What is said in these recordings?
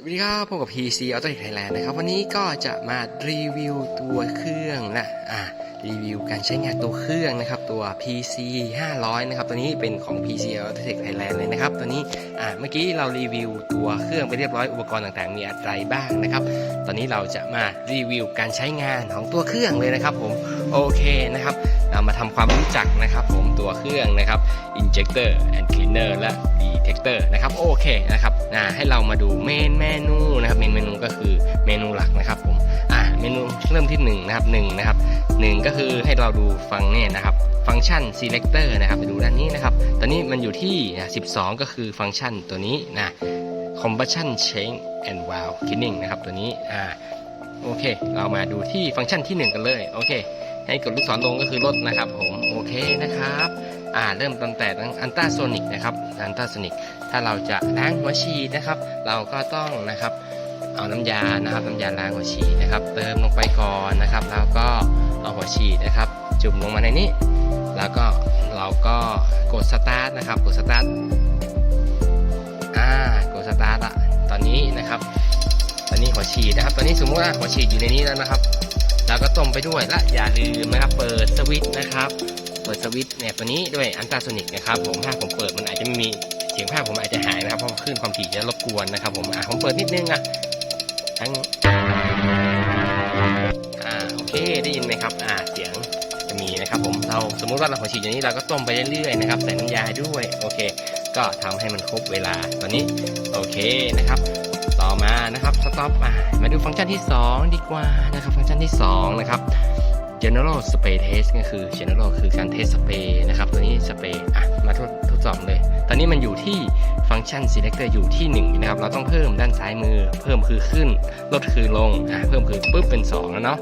สวัสดีครับพบกับ PC Auto Thailand นะครับ วันนี้ก็จะมารีวิวตัวเครื่องนะอ่ารีวิวการใช้งานตัวเครื่องนะครับ ตัว PC 500 นะครับ ตัวนี้เป็นของ PC Auto Thailand เลยนะครับ ตัวนี้อ่าเมื่อกี้เรารีวิวตัวเครื่องไปเรียบร้อยอุปกรณ์ต่างๆ มีอะไรบ้างนะครับ ตอนนี้เราจะมารีวิวการใช้งานของตัวเครื่องเลยนะครับผม โอเคนะครับามาทำความรู้จักนะครับผมตัวเครื่องนะครับ injector and cleaner และ detector นะครับโอเคนะครับนะให้เรามาดูเมนเมนูนะครับเมนเมนูก็คือเมนูหลักนะครับผมอะเมนูเริ่มที่1นะครับ1นะครับ1ก็คือให้เราดูฟังเนี่ยนะครับฟังก์ชัน selector นะครับไปดูด้านนี้นะครับ ตอนนี้มันอยู่ที่นะ12 ก็คือฟังก์ชันตัวนี้นะ combustion change and valve cleaning นะครับตัวนี้อ่าโอเค เรามาดูที่ฟังก์ชันที่ 1 กันเลยโอเค ให้กดลูกศรลงก็คือลดนะครับผมโอเคนะครับอ่าเริ่มตั้งแต่อันต้าโซนิกนะครับอันต้าโซนิกถ้าเราจะล้างหัวฉีดนะครับ เราก็ต้องนะครับเอาน้ำยานะครับน้ำยาล้างหัวฉีดนะครับ เติมลงไปก่อนนะครับ แล้วก็เอาหัวฉีดนะครับ จุ่มลงมาในนี้ แล้วก็เราก็กดสตาร์ทนะครับกดสตาร์ทอ่ากดสตาร์ทละตอนนี้นะครับ ตอนนี้หัวฉีดนะครับ ตอนนี้สมมติว่าหัวฉีดอยู่ในนี้แล้วนะครับ แล้วก็ต้มไปด้วยและอย่าลืมนะครับเปิดสวิตช์นะครับ เปิดสวิตช์เนี่ยตัวนี้ด้วยอันตราโซนิกนะครับผมถ้าผมเปิดมันอาจจะไม่มีเสียงภาพผมอาจจะหายนะครับเพราะคลื่นความถี่จะรบกวนนะครับ ผมอะผมเปิดนิดนึงอะทั้งอ่าโอเคได้ยินไหมครับอ่าเสียงจะมีนะครับผมเราสมมุติว่าเราหัวฉีดอย่างนี้เราก็ต้มไปเรื่อยๆนะครับใส่น้ำยาด้วยโอเค ก็ทำให้มันครบเวลาตอนนี้โอเคนะครับ นะครับสต็อปมามาดูฟังก์ชันที่ 2 ดีกว่านะครับ ฟังก์ชันที่ 2 นะครับ general spray test ก็คือ general คือการเทสสเปรย์นะครับ ตัวนี้สเปรย์อะ มาทดทดสอบเลย ตอนนี้มันอยู่ที่ฟังก์ชัน selector อยู่ที่1นะครับ เราต้องเพิ่มด้านซ้ายมือ เพิ่มคือขึ้น ลดคือลง อะ เพิ่มคือปุ๊บเป็น 2 แล้วเนาะ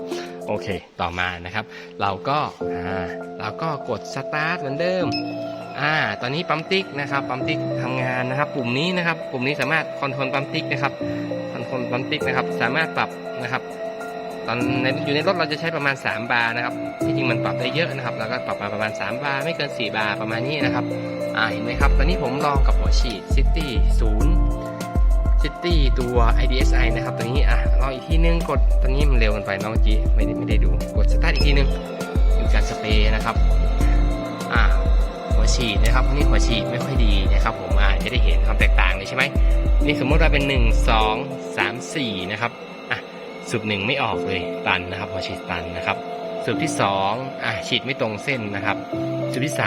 โอเค ต่อมานะครับ เราก็ อ่า เราก็กด start เหมือนเดิม อ่า ตอนนี้ปั๊มติ๊กนะครับ ปั๊มติ๊กทำงานนะครับ ปุ่มนี้นะครับ ปุ่มนี้สามารถคอนโทรลปั๊มติ๊กนะครับ คนปั๊มติ๊กนะครับ สามารถปรับนะครับ ตอนในอยู่ในรถเราจะใช้ประมาณ 3 บาร์นะครับที่จริงมันปรับได้เยอะนะครับแล้วก็ปรับมาประมาณ 3 บาร์ไม่เกิน 4 บาร์ประมาณนี้นะครับอ่าเห็นไหมครับ ตอนนี้ผมลองกับหัวฉีด City 0 City ตัว IDSI นะครับตัวนี้อะลองอีกทีนึงกดตอนนี้มันเร็วเกันไปเน้องจีไม่ได้ไม่ได้ดูกดสตาร์ทอีกทีนึงดูการสเปรย์นะครับอ่าหัวฉีดนะครับอันนี้หัวฉีดไม่ค่อยดีนะครับผมอ่าจะได้เห็นความแตกต่างเลยใช่ไหม นี่สมมติว่าเป็น 1 2 3 4 นะครับอะสูบหนึ่งไม่ออกเลยตันนะครับหัวฉีดตันนะครับสูบที่2อะฉีดไม่ตรงเส้นนะครับสูบที่3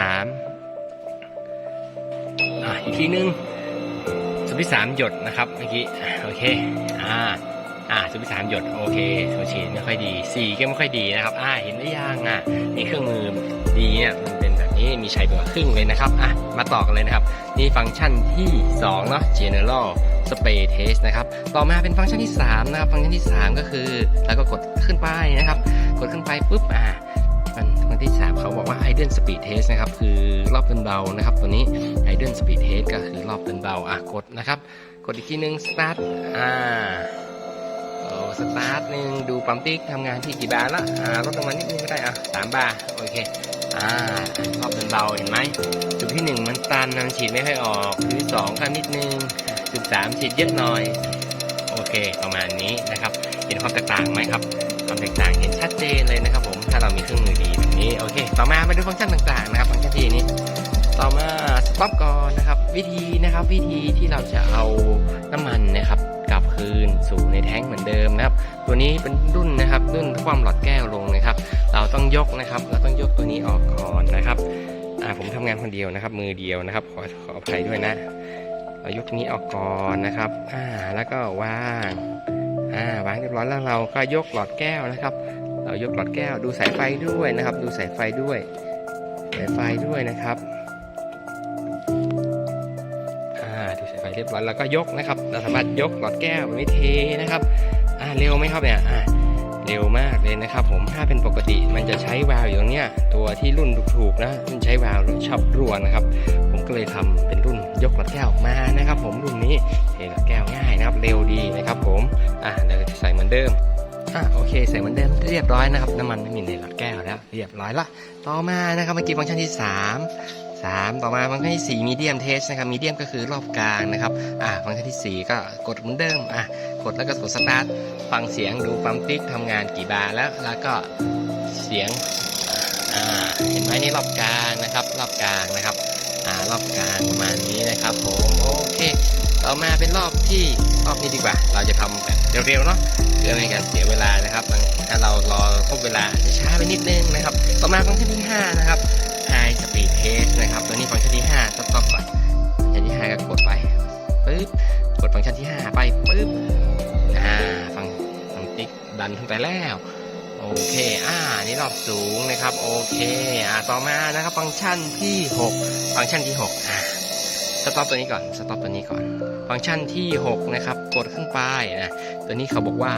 อะอีกทีนึงสูบที่ 3 หยดนะครับเมื่อกี้โอเคอ่าอ่าสูบที่สามหยดโอเคหัวฉีดไม่ค่อยดีสี่ก็ไม่ค่อยดีนะครับ อ่าเห็นไหมยังอะนี่เครื่องมือดีเนี่ย นี้มีใช้ตัวครึ่งเลยนะครับอะมาต่อกันเลยนะครับ นี่ฟังก์ชันที่2เนาะ general spray test นะครับ ต่อมาเป็นฟังก์ชันที่3นะครับ ฟังก์ชันที่ 3 ก็คือ แล้วก็กดขึ้นไปนะครับ กดขึ้นไปปุ๊บอ่ามันฟังก์ชันที่ 3 เขาบอกว่า idle speed test นะครับ คือรอบเดินเบานะครับ ตัวนี้ idle speed test ก็คือรอบเดินเบาอะกดนะครับ กดอีกทีนึง start อ่าสตาร์ทหนึ่งดูปั๊มติ๊กทำงานที่กี่บาร์ละอ่าลดลงมานิดนึงก็ได้อะสามบาร์โอเค อ่ารอบเดินเบาเห็นไหมจุดที่หนึ่งมันตันนะมันฉีดไม่ค่อยออกจุดที่สองก็นิดนึงจุดสามฉีดเยอะหน่อย โอเค ประมาณนี้นะครับ เห็นความแตกต่างไหมครับความแตกต่างเห็นชัดเจนเลยนะครับ ผมถ้าเรามีเครื่องมือดีแบบนี้โอเค ต่อมามาดูฟังก์ชันต่างๆนะครับฟังก์ชันที่นี้ต่อมาสต็อปก่อนนะครับ วิธีนะครับ วิธีที่เราจะเอาน้ำมันนะครับ คืนสู่ในแท้งเหมือนเดิมนะครับ ตัวนี้เป็นรุ่นนะครับรุ่นความหลอดแก้วลงนะครับ เราต้องยกนะครับ เราต้องยกตัวนี้ออกก่อนนะครับอ่าผมทำงานคนเดียวนะครับ มือเดียวนะครับ ขอขออภัยด้วยนะเรายกนี้ออกก่อนนะครับอ่าแล้วก็วางอ่าวางเรียบร้อยแล้วเราก็ยกหลอดแก้วนะครับ เรายกหลอดแก้วดูสายไฟด้วยนะครับ ดูสายไฟด้วย สายไฟด้วยนะครับ รียบร้อยแล้วก็ยกนะครับ เราสามารถยกหลอดแก้วไม่เทนะครับอ่าเร็วไหมครับเนี่ยอ่าเร็วมากเลยนะครับ ผมถ้าเป็นปกติมันจะใช้วาล์วอยู่ตรงเนี้ยตัวที่รุ่นถูกๆนะมันใช้วาล์วชอบรั่วนะครับ ผมก็เลยทำเป็นรุ่นยกหลอดแก้วออกมานะครับ ผมรุ่นนี้เทหลอดแก้วง่ายนะครับ เร็วดีนะครับ ผมอะเดี๋ยวจะใส่เหมือนเดิมอะโอเคใส่เหมือนเดิมเรียบร้อยนะครับน้ำมันไม่มีในหลอดแก้วแล้ว เรียบร้อยละต่อมานะครับเมื่อกี้ฟังก์ชันที่ 3 สามต่อมาฟังก์ชันที่สี่มีเดียมเทสนะครับมีเดียมก็คือรอบกลางนะครับอ่าฟังก์ชันที่สี่ก็กดเหมือนเดิมอะกดแล้วก็กดสตาร์ทฟังเสียงดูปั๊มติ๊กทำงานกี่บาร์แล้วแล้วก็เสียงอ่าเห็นไหมนี่รอบกลางนะครับรอบกลางนะครับอ่ารอบกลางประมาณนี้นะครับผมโอเค ต่อมาเป็นรอบที่รอบนี้ดีกว่า เราจะทำแบบเร็วๆเนาะเพื่อไม่ให้การเสียเวลานะครับถ้าเรารอครบเวลาจจะช้าไปนิดนึงนะครับ ต่อมาฟังก์ชันที่ห้านะครับ ดันขึ้นไปแล้ว โอเค อ่า นี่รอบสูงนะครับ โอเค อ่า ต่อมานะครับ ฟังก์ชันที่ 6 ฟังก์ชันที่ 6 อ่า สต็อปตัวนี้ก่อน สต็อปตัวนี้ก่อน ฟังก์ชันที่ 6 นะครับ กดขึ้นไปนะ ตัวนี้เขาบอกว่า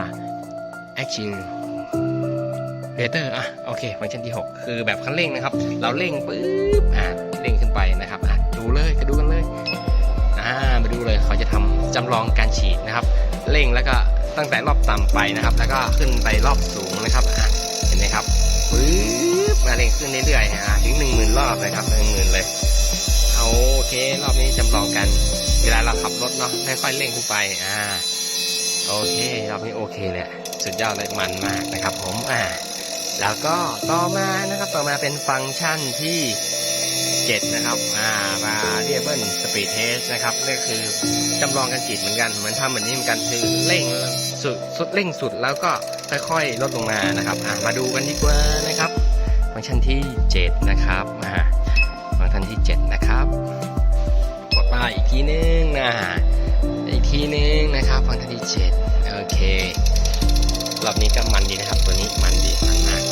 action เรเตอร์อะโอเคฟังก์ชันที่ 6 คือแบบคันเร่งนะครับ เราเร่งปุ๊บอะเร่งขึ้นไปนะครับอะดูเลยก็ดูกันเลยอ่ามาดูเลยเขาจะทำจำลองการฉีดนะครับ เร่งแล้วก็ ตั้งแต่รอบต่ำไปนะครับ แล้วก็ขึ้นไปรอบสูงนะครับอะเห็นไหมครับปุ๊บมาเร่งขึ้นเรื่อยๆอะถึงหนึ่งหมื่นรอบนะครับหนึ่งหมื่นเลยเอาโอเครอบนี้จำลองกัน เวลาเราขับรถเนาะค่อยๆเร่งขึ้นไปอ่าโอเครอบนี้โอเคเลยสุดยอดเลยมันมากนะครับ ผมอ่าแล้วก็ต่อมานะครับต่อมาเป็นฟังก์ชันที่ 7 นะครับ อ่ามาเรียกว่าสปีดเทสนะครับนี่คือจำลองการจีดเหมือนกัน เหมือนทำเหมือนนี้เหมือนกันคือเร่งสุดสุดเร่งสุดแล้วก็ค่อยๆลดลงมานะครับ อ่ามาดูกันดีกว่านะครับ ฟังก์ชันที่ 7 นะครับอ่าฟังก์ชันที่ 7 นะครับกดมาอีกทีนึงนะอีกทีนึงนะครับ ฟังก์ชันที่ 7 โอเครอบนี้ก็มันดีนะครับ ตัวนี้มันดีมันมาก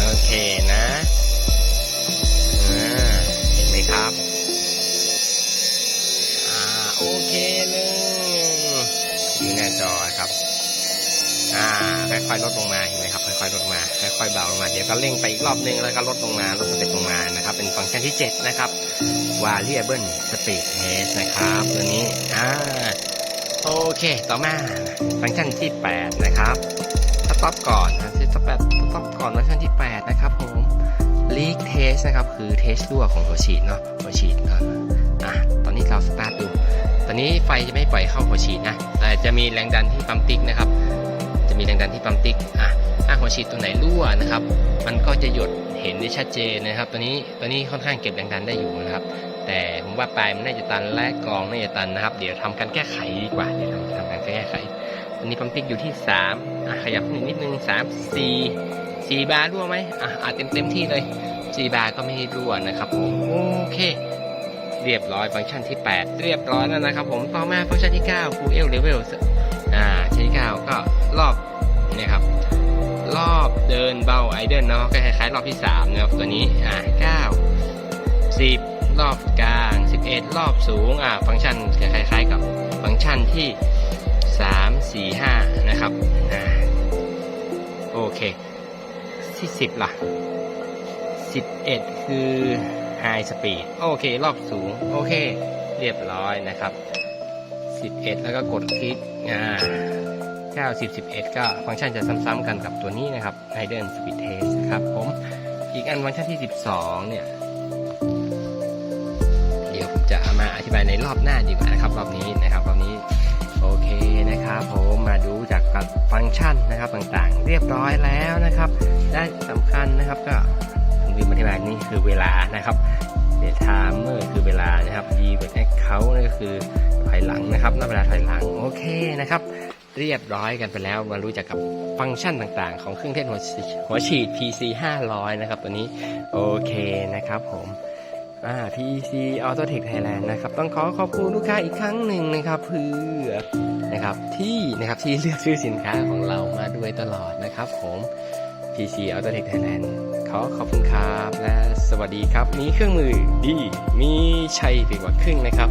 โอเคนะ อ่าค่อยๆลดลงมาเห็นไหมครับค่อยๆลดมาค่อยๆเบาลงมาเดี๋ยวก็เร่งไปอีกรอบนึงแล้วก็ลดลงมาลดสเต็ปลงมานะครับ เป็นฟังก์ชันที่ 7 นะครับ variable speed test นะครับตัวนี้อ่าโอเคต่อมาฟังก์ชันที่ 8 นะครับสต็อปก่อนนะสต็อปสต็อปก่อนเวอร์ชันที่ 8 นะครับผม leak test นะครับคือเทสรั่วของหัวฉีดเนาะหัวฉีดเนาะอะตอนนี้เราสตาร์ทดูตอนนี้ไฟจะไม่ปล่อยเข้าหัวฉีดนะแต่จะมีแรงดันที่ปั๊มติ๊กนะครับ จะมีแรงดันที่ปั๊มติ๊กอะถ้าหัวฉีดตัวไหนรั่วนะครับ มันก็จะหยดเห็นได้ชัดเจนนะครับ ตัวนี้ตัวนี้ค่อนข้างเก็บแรงดันได้อยู่นะครับ แต่ผมว่าปลายมันน่าจะตันและกรองน่าจะตันนะครับ เดี๋ยวทำการแก้ไขดีกว่าเดี๋ยวทำทำการแก้ไขอันนี้ปั๊มติ๊กอยู่ที่3อะขยับนิดนึง3 4 4บาร์รั่วไหมอะอาเต็มเต็มที่เลย4บาร์ก็ไม่รั่วนะครับผมโอเคเรียบร้อยฟังก์ชันที่ 8 เรียบร้อยแล้วนะครับผมต่อมาฟังก์ชันที่9 full level อ่าชั้นที่ 9 ก็ รอบเนี่ยครับ รอบเดินเบาไอเดิลเนาะก็คล้ายๆรอบที่3นะครับตัวนี้อ่า9 10รอบกลาง 11 รอบสูงอ่าฟังก์ชันคล้ายๆกับฟังก์ชันที่ 3 4 5 นะครับอ่าโอเคที่10ล่ะ 11 คือ High Speed โอเค รอบสูง โอเค เรียบร้อยนะครับ 11 แล้วก็กดคลิกอ่า 9 10 11 ก็ฟังก์ชันจะซ้ำๆกันกับตัวนี้นะครับ Hidden Speed Test นะครับผม อีกอันฟังก์ชันที่ 12 เนี่ย เดี๋ยวผมจะมาอธิบายในรอบหน้าดีกว่านะครับรอบนี้นะครับรอบนี้โอเคนะครับผมมาดูจากฟังก์ชันนะครับต่างๆ เรียบร้อยแล้วนะครับและสำคัญนะครับก็ผมลืมอธิบายนี่คือเวลานะครับเดทามเมอร์คือเวลานะครับ D เวิร์ดแอคเคาท์นั่นก็คือ ถอยหลังนะครับนับเวลาถอยหลังโอเคนะครับ เรียบร้อยกันไปแล้วมารู้จักกับฟังก์ชันต่างๆ ของเครื่องเทศหัวฉีดหัวฉีด PC 500 นะครับ ตัวนี้โอเคนะครับผมอ่า PC Auto Tech Thailand นะครับ ต้องขอขอบคุณลูกค้าอีกครั้งหนึ่งนะครับเพื่อนะครับที่นะครับที่เลือกซื้อสินค้าของเรามาด้วยตลอดนะครับผม PC Auto Tech Thailand ขอขอบคุณครับ และสวัสดีครับ มีเครื่องมือดี มีชัยไปกว่าครึ่งนะครับ